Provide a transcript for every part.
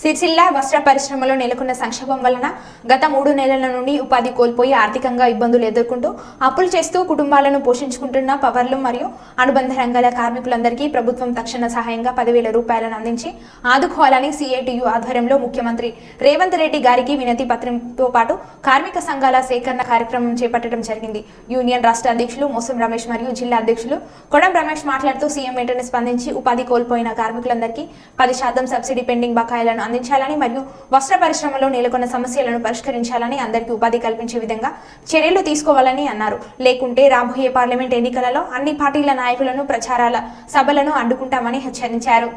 సిరిసిల్ల వస్త్ర పరిశ్రమలో నెలకొన్న సంక్షోభం వలన గత మూడు నెలల నుండి ఉపాధి కోల్పోయి ఆర్థికంగా ఇబ్బందులు ఎదుర్కొంటూ అప్పులు చేస్తూ కుటుంబాలను పోషించుకుంటున్న పవర్లు మరియు అనుబంధ రంగాల కార్మికులందరికీ ప్రభుత్వం తక్షణ సహాయంగా పదివేల రూపాయలను అందించి ఆదుకోవాలని సిఐటియు ఆధ్వర్యంలో ముఖ్యమంత్రి రేవంత్ రెడ్డి గారికి వినతి పత్రంతో పాటు కార్మిక సంఘాల సేకరణ కార్యక్రమం చేపట్టడం జరిగింది. యూనియన్ రాష్ట్ర అధ్యక్షులు మోసం రమేష్ మరియు జిల్లా అధ్యక్షులు కొడం రమేష్ మాట్లాడుతూ సీఎం వెంటనే స్పందించి ఉపాధి కోల్పోయిన కార్మికులందరికీ పది శాతం సబ్సిడీ పెండింగ్ బకాయిలను అందించాలని మరియు వస్త్ర పరిశ్రమలో నెలకొన్న సమస్యలను పరిష్కరించాలని అందరికీ ఉపాధి కల్పించే విధంగా చర్యలు తీసుకోవాలని అన్నారు. లేకుంటే రాబోయే పార్లమెంట్ ఎన్నికలలో అన్ని పార్టీల నాయకులను ప్రచారాల సభలను అడ్డుకుంటామని హెచ్చరించారు.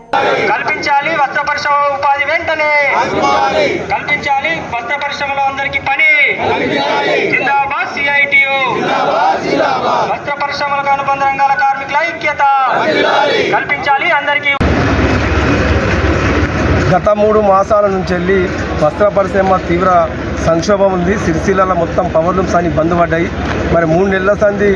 కల్పించాలి వస్త్ర పరిశ్రమ ఉపాధి వెంటనే. కల్పించాలి వస్త్ర పరిశ్రమలో అందరికి పని. జిందాబాద్ సిఐటియు వస్త్ర పరిశ్రమలకు అనుబంధ రంగాల కార్మికుల ఐక్యత. కల్పించాలి అందరికీ గత మూడు మాసాల నుంచి వెళ్ళి వస్త్ర పరిశ్రమ తీవ్ర సంక్షోభం ఉంది. సిరిసిల్లలో మొత్తం పవర్ లూమ్స్ అని బంద్ పడ్డాయి. మరి మూడు నెలల సంది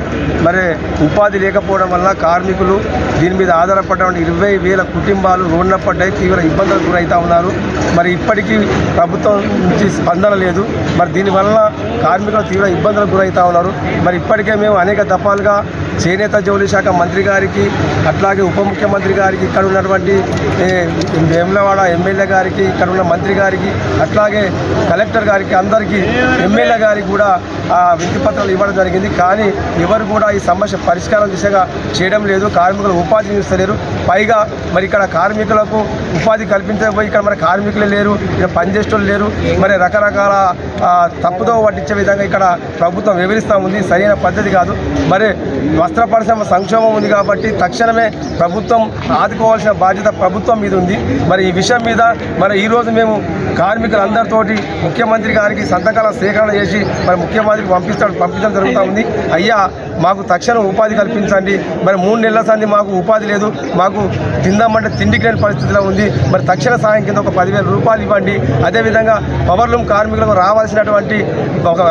మరి ఉపాధి లేకపోవడం వల్ల కార్మికులు దీని మీద ఆధారపడ్డ ఇరవై వేల కుటుంబాలు రోడ్న పడ్డాయి. తీవ్ర ఇబ్బందులకు గురవుతూ ఉన్నారు. మరి ఇప్పటికీ ప్రభుత్వం నుంచి స్పందన లేదు. మరి దీనివల్ల కార్మికులు తీవ్ర ఇబ్బందులకు గురవుతూ ఉన్నారు. మరి ఇప్పటికే మేము అనేక దఫాలుగా చేనేత జౌళి శాఖ మంత్రి గారికి అట్లాగే ఉప ముఖ్యమంత్రి గారికి ఇక్కడ ఉన్నటువంటి వేములవాడ ఎమ్మెల్యే గారికి ఇక్కడ ఉన్న మంత్రి గారికి అట్లాగే కలెక్టర్ గారికి అందరికీ ఎమ్మెల్యే గారికి కూడా వినతి పత్రాలు ఇవ్వడం జరిగింది. కానీ ఎవరు కూడా ఈ సమస్య పరిష్కారం దిశగా చేయడం లేదు. కార్మికులు ఉపాధి ఇస్తలేరు పైగా మరి ఇక్కడ కార్మికులకు ఉపాధి కల్పించకపోయి ఇక్కడ మరి కార్మికులు లేరు. ఇక్కడ పనిచేసేటోళ్ళు లేరు. మరి రకరకాల తప్పుతో తప్పుదో పట్టించే విధంగా ఇక్కడ ప్రభుత్వం వివరిస్తూ ఉంది. సరైన పద్ధతి కాదు. మరి వస్త్ర పరిశ్రమ సంక్షోభం ఉంది కాబట్టి తక్షణమే ప్రభుత్వం ఆదుకోవాల్సిన బాధ్యత ప్రభుత్వం మీద ఉంది. మరి ఈ విషయం మీద మరి ఈరోజు మేము కార్మికులందరితోటి ముఖ్యమంత్రి గారికి సంతకాల సేకరణ చేసి మరి ముఖ్యమంత్రి ముఖ్యమంత్రికి పంపిస్తాం పంపించడం జరుగుతూ ఉంది. అయ్యా మాకు తక్షణం ఉపాధి కల్పించండి. మరి మూడు నెలల సంది మాకు ఉపాధి లేదు. మాకు తిందామంటే తిండికి లేని పరిస్థితిలో ఉంది. మరి తక్షణ సాయం కింద ఒక పదివేల రూపాయలు ఇవ్వండి. అదేవిధంగా పవర్లూమ్ కార్మికులకు రావాల్సినటువంటి ఒక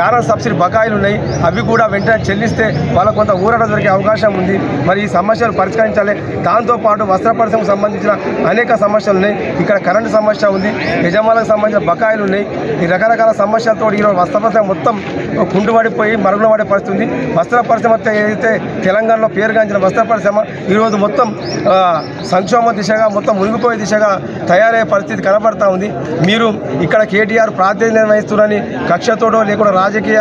యానం సబ్సిడీ బకాయిలు ఉన్నాయి. అవి కూడా వెంటనే చెల్లిస్తే వాళ్ళకు కొంత ఊరట దొరికే అవకాశం ఉంది. మరి ఈ సమస్యలు పరిష్కరించాలి. దాంతోపాటు వస్త్ర పరిశ్రమకు సంబంధించిన అనేక సమస్యలు ఉన్నాయి. ఇక్కడ కరెంటు సమస్య ఉంది. యజమానులకు సంబంధించిన బకాయిలు ఉన్నాయి. ఈ రకరకాల సమస్యలతో ఈరోజు వస్త్ర పరిశ్రమ మొత్తం కుంటుపడిపోయి మరుగున పడే పరిస్థితి ఉంది. వస్త్ర వస్త్ర పరిశ్రమ ఏదైతే తెలంగాణలో పేరుగాంచిన వస్త్ర పరిశ్రమ ఈరోజు మొత్తం సంక్షోభ దిశగా మొత్తం మునిగిపోయే దిశగా తయారయ్యే పరిస్థితి కనబడతా ఉంది. మీరు ఇక్కడ కేటీఆర్ ప్రాతినిధ్యం వహిస్తున్నారని కక్షతోడో లేకుండా రాజకీయ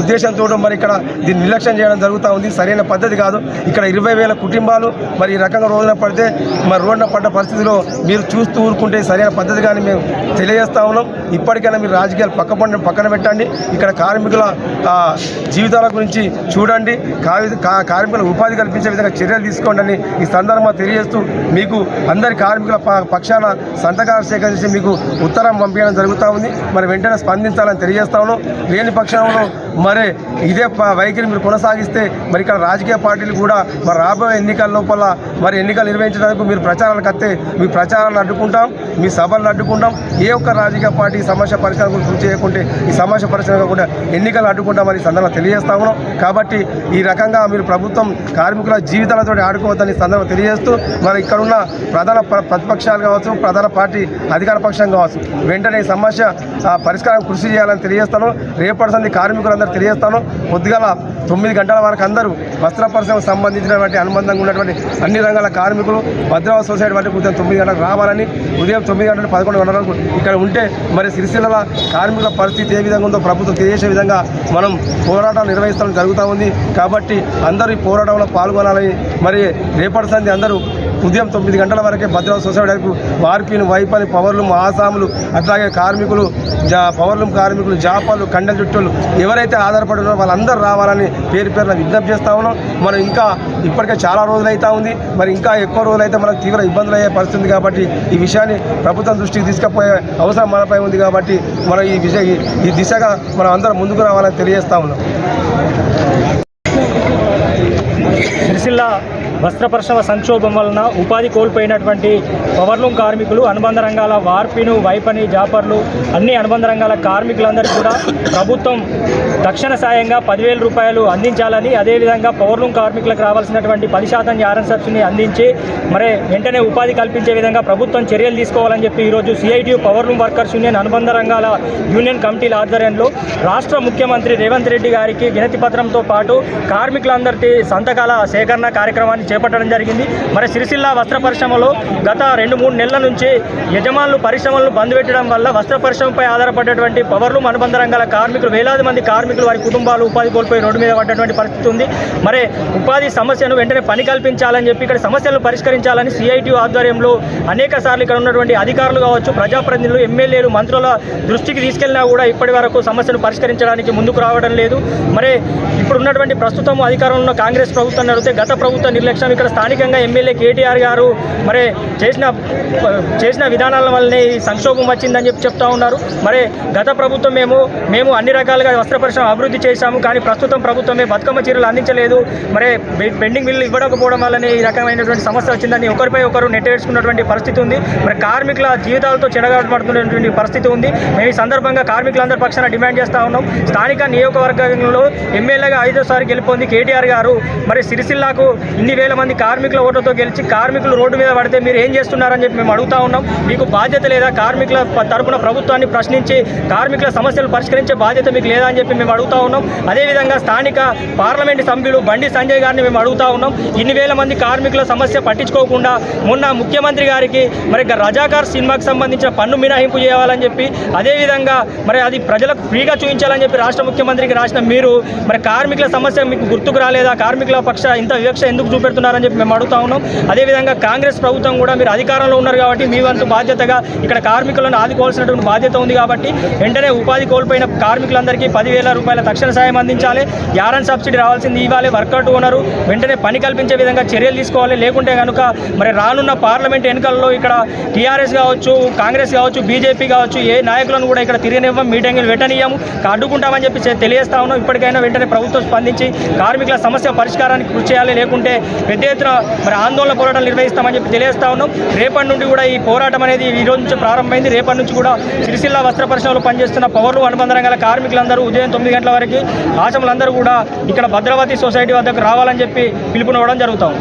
ఉద్దేశంతోడో మరి ఇక్కడ దీన్ని నిర్లక్ష్యం చేయడం జరుగుతూ ఉంది. సరైన పద్ధతి కాదు. ఇక్కడ ఇరవై వేల కుటుంబాలు మరి ఈ రకంగా రోజున పడితే మరి రోడ్న పడ్డ పరిస్థితిలో మీరు చూస్తూ ఊరుకుంటే సరైన పద్ధతి కానీ మేము తెలియజేస్తా ఉన్నాం. ఇప్పటికైనా మీరు రాజకీయాలు పక్క పక్కన పెట్టండి. ఇక్కడ కార్మికుల జీవితాల గురించి చూడండి. చూడండి. కార్మికుల ఉపాధి కల్పించే విధంగా చర్యలు తీసుకోండి అని ఈ సందర్భంగా తెలియజేస్తూ మీకు అందరి కార్మికుల ప- పక్షాన సంతకాలు సేకరించి మీకు ఉత్తరం పంపించడం జరుగుతూ ఉంది. మరి వెంటనే స్పందించాలని తెలియజేస్తాను లేని పక్షంలో మరి ఇదే ప- వైఖరి మీరు కొనసాగిస్తే మరి ఇక్కడ రాజకీయ పార్టీలు కూడా మరి రాబోయే ఎన్నికల లోపల మరి ఎన్నికలు నిర్వహించడానికి మీరు ప్రచారాలకు వస్తే మీ ప్రచారాలను అడ్డుకుంటాం మీ సభలను అడ్డుకుంటాం. ఏ ఒక్క రాజకీయ పార్టీ ఈ సమస్య పరిష్కారం గురించి కృషి చేయకుంటే ఈ సమస్య పరిష్కారం కాకుండా ఎన్నికలు అడ్డుకుంటామని ఈ సందర్భంగా తెలియజేస్తా ఉన్నాం. కాబట్టి ఈ రకంగా మీరు ప్రభుత్వం కార్మికుల జీవితాలతో ఆడుకోవద్దని ఈ సందర్భంగా తెలియజేస్తూ మరి ఇక్కడ ఉన్న ప్రధాన ప్ర- ప్రతిపక్షాలు కావచ్చు ప్రధాన పార్టీ అధికార పక్షం కావచ్చు వెంటనే ఈ సమస్య ఆ, పరిష్కారం కృషి చేయాలని తెలియజేస్తాను రేపటి సంది కార్మికులందరూ తెలియజేస్తాను పొద్దుగల తొమ్మిది గంటల వరకు అందరూ వస్త్ర పరిశ్రమకు సంబంధించినటువంటి అనుబంధంగా ఉన్నటువంటి అన్ని రంగాలు కార్మికులు భద్రావతి సొసైటీ వంటి ఉదయం తొమ్మిది గంటలకు రావాలని ఉదయం తొమ్మిది గంటల పదకొండు గంటల వరకు ఇక్కడ ఉంటే మరి సిరిసిల్ల కార్మికుల పరిస్థితి ఏ విధంగా ఉందో ప్రభుత్వం తెలియజేసే విధంగా మనం పోరాటం నిర్వహిస్తాం జరుగుతూ ఉంది. కాబట్టి అందరూ ఈ పోరాటంలో పాల్గొనాలని మరి రేపటి సంధి అందరూ ఉదయం తొమ్మిది గంటల వరకే భద్రావతి సొసైటీ వరకు వార్పిన్ వైపని పవర్లు ఆసాములు అట్లాగే కార్మికులు జా పవర్లు కార్మికులు జాపాలు కండల చుట్టూలు ఎవరైతే ఆధారపడి ఉన్నారో వాళ్ళందరూ రావాలని పేరు పేరున విజ్ఞప్తి చేస్తా ఉన్నాం. మనం ఇంకా ఇప్పటికే చాలా రోజులు అవుతా ఉంది. మరి ఇంకా ఎక్కువ రోజులు అయితే మనకు తీవ్ర ఇబ్బందులు అయ్యే పరిస్థితి కాబట్టి ఈ విషయాన్ని ప్రభుత్వం దృష్టికి తీసుకుపోయే అవసరం మనపై ఉంది కాబట్టి మనం ఈ విషయ ఈ- ఈ దిశగా మనం అందరం ముందుకు రావాలని తెలియజేస్తా ఉన్నాం. సిరిసిల్ల వస్త్రపరిశ్రమ సంక్షోభం వలన ఉపాధి కోల్పోయినటువంటి పవర్లూమ్ కార్మికులు అనుబంధ రంగాల వార్పిను వైపని జాపర్లు అన్ని అనుబంధ రంగాల కార్మికులందరికీ కూడా ప్రభుత్వం తక్షణ సాయంగా పదివేల రూపాయలు అందించాలని అదేవిధంగా పవర్లూమ్ కార్మికులకు రావాల్సినటువంటి పది శాతం యారన్ సబ్సిడీని అందించి మరి వెంటనే ఉపాధి కల్పించే విధంగా ప్రభుత్వం చర్యలు తీసుకోవాలని చెప్పి ఈరోజు సిఐటియు పవర్లూమ్ వర్కర్స్ యూనియన్ అనుబంధ రంగాల యూనియన్ కమిటీల ఆధ్వర్యంలో రాష్ట్ర ముఖ్యమంత్రి రేవంత్ రెడ్డి గారికి వినతి పత్రంతో పాటు కార్మికులందరికీ సంతకాల సేకరణ కార్యక్రమాన్ని చేపట్టడం జరిగింది. మరి సిరిసిల్ల వస్త్ర పరిశ్రమలో గత రెండు మూడు నెలల నుంచి యజమానులు పరిశ్రమలను బంద్ పెట్టడం వల్ల వస్త్ర పరిశ్రమపై ఆధారపడేటువంటి పవర్లు అనుబంధ రంగాల కార్మికులు వేలాది మంది కార్మికులు వారి కుటుంబాలు ఉపాధి కోల్పోయి రోడ్డు మీద పడ్డటువంటి పరిస్థితి ఉంది. మరి ఉపాధి సమస్యను వెంటనే పని కల్పించాలని చెప్పి ఇక్కడ సమస్యలను పరిష్కరించాలని సిఐటీ ఆధ్వర్యంలో అనేక సార్లు ఇక్కడ ఉన్నటువంటి అధికారులు కావచ్చు ప్రజాప్రతినిధులు ఎమ్మెల్యేలు మంత్రుల దృష్టికి తీసుకెళ్ళినా కూడా ఇప్పటి వరకు సమస్యను పరిష్కరించడానికి ముందుకు రావడం లేదు. మరి ఇప్పుడు ఉన్నటువంటి ప్రస్తుతం అధికారంలో ఉన్న కాంగ్రెస్ ప్రభుత్వం అడిగితే గత ప్రభుత్వ నిర్లక్ష్యం ఇక్కడ స్థానికంగా ఎమ్మెల్యే కేటీఆర్ గారు మరి చేసిన చేసిన విధానాల వల్లనే ఈ సంక్షోభం వచ్చిందని చెప్పి చెప్తా ఉన్నారు. మరి గత ప్రభుత్వం మేము మేము అన్ని రకాలుగా వస్త్ర పరిశ్రమ అభివృద్ధి చేశాము కానీ ప్రస్తుతం ప్రభుత్వమే బతుకమ్మ చీరలు అందించలేదు. మరి పెండింగ్ బిల్లు ఇవ్వకపోవడం వల్లనే ఈ రకమైనటువంటి సమస్య వచ్చిందని ఒకరిపై ఒకరు నెట్టేసుకున్నటువంటి పరిస్థితి ఉంది. మరి కార్మికుల జీవితాలతో చెడగొట్టబడుతున్నటువంటి పరిస్థితి ఉంది. మేము ఈ సందర్భంగా కార్మికులందరి పక్షాన డిమాండ్ చేస్తా ఉన్నాం. స్థానిక నియోజకవర్గంలో ఎమ్మెల్యేగా ఐదోసారి గెలుపొంది కేటీఆర్ గారు. మరి సిరిసిల్లాకు ఇన్ని వేల మంది కార్మికుల ఓట్లతో గెలిచి కార్మికులు రోడ్డు మీద పడితే మీరు ఏం చేస్తున్నారని చెప్పి మేము అడుగుతా ఉన్నాం. మీకు బాధ్యత లేదా కార్మికుల తరపున ప్రభుత్వాన్ని ప్రశ్నించి కార్మికుల సమస్యలు పరిష్కరించే బాధ్యత మీకు లేదా అని చెప్పి మేము అడుగుతా ఉన్నాం. అదేవిధంగా స్థానిక పార్లమెంట్ సభ్యులు బండి సంజయ్ గారిని మేము అడుగుతా ఉన్నాం. ఇన్ని వేల మంది కార్మికుల సమస్య పట్టించుకోకుండా మొన్న ముఖ్యమంత్రి గారికి మరి రజాకార్ సినిమాకి సంబంధించిన పన్ను మినహాయింపు చేయాలని చెప్పి అదేవిధంగా మరి అది ప్రజలకు ఫ్రీగా చూపించాలని చెప్పి రాష్ట్ర ముఖ్యమంత్రికి రాసిన మీరు మరి కార్మికుల సమస్య మీకు గుర్తుకు రాలేదా? కార్మికుల పక్ష ఇంత వివక్ష ఎందుకు చూపెడుతున్నారని చెప్పి మేము అడుగుతా ఉన్నాం. అదేవిధంగా కాంగ్రెస్ ప్రభుత్వం కూడా మీరు అధికారంలో ఉన్నారు కాబట్టి మీ వంతు బాధ్యతగా ఇక్కడ కార్మికులను ఆదుకోవాల్సినటువంటి బాధ్యత ఉంది కాబట్టి వెంటనే ఉపాధి కోల్పోయిన కార్మికులందరికీ పదివేల రూపాయల తక్షణ సాయం అందించాలి. యారన్ సబ్సిడీ రావాల్సింది ఇవ్వాలి వర్కౌట్ ఓనరు. వెంటనే పని కల్పించే విధంగా చర్యలు తీసుకోవాలి. లేకుంటే కనుక మరి రానున్న పార్లమెంట్ ఎన్నికల్లో ఇక్కడ టీఆర్ఎస్ కావచ్చు కాంగ్రెస్ కావచ్చు బీజేపీ కావచ్చు ఏ నాయకులను కూడా ఇక్కడ తిరగనివ్వం మీటింగ్లు పెట్టనియ్యము. అడ్డుకుంటామని చెప్పి తెలియజేస్తా ఉన్నాం. ఇప్పటికైనా వెంటనే ప్రభుత్వం స్పందించి కార్మికుల సమస్య పరిష్కారానికి కృషి చేయాలి. లేకుంటే పెద్ద ఎత్తున మరి ఆందోళన పోరాటాలు నిర్వహిస్తామని చెప్పి తెలియజేస్తా ఉన్నాం. రేపటి నుండి కూడా ఈ పోరాటం అనేది ఈ రోజు నుంచి ప్రారంభమైంది. రేపటి నుంచి కూడా సిరిసిల్ల వస్త్ర పరిశ్రమలో పనిచేస్తున్న పవర్లు అనుబంధ రంగాల కార్మికులందరూ ఉదయం తొమ్మిది గంటల వరకు ఆశములందరూ కూడా ఇక్కడ భద్రావతి సొసైటీ వద్దకు రావాలని చెప్పి పిలుపునివ్వడం జరుగుతాం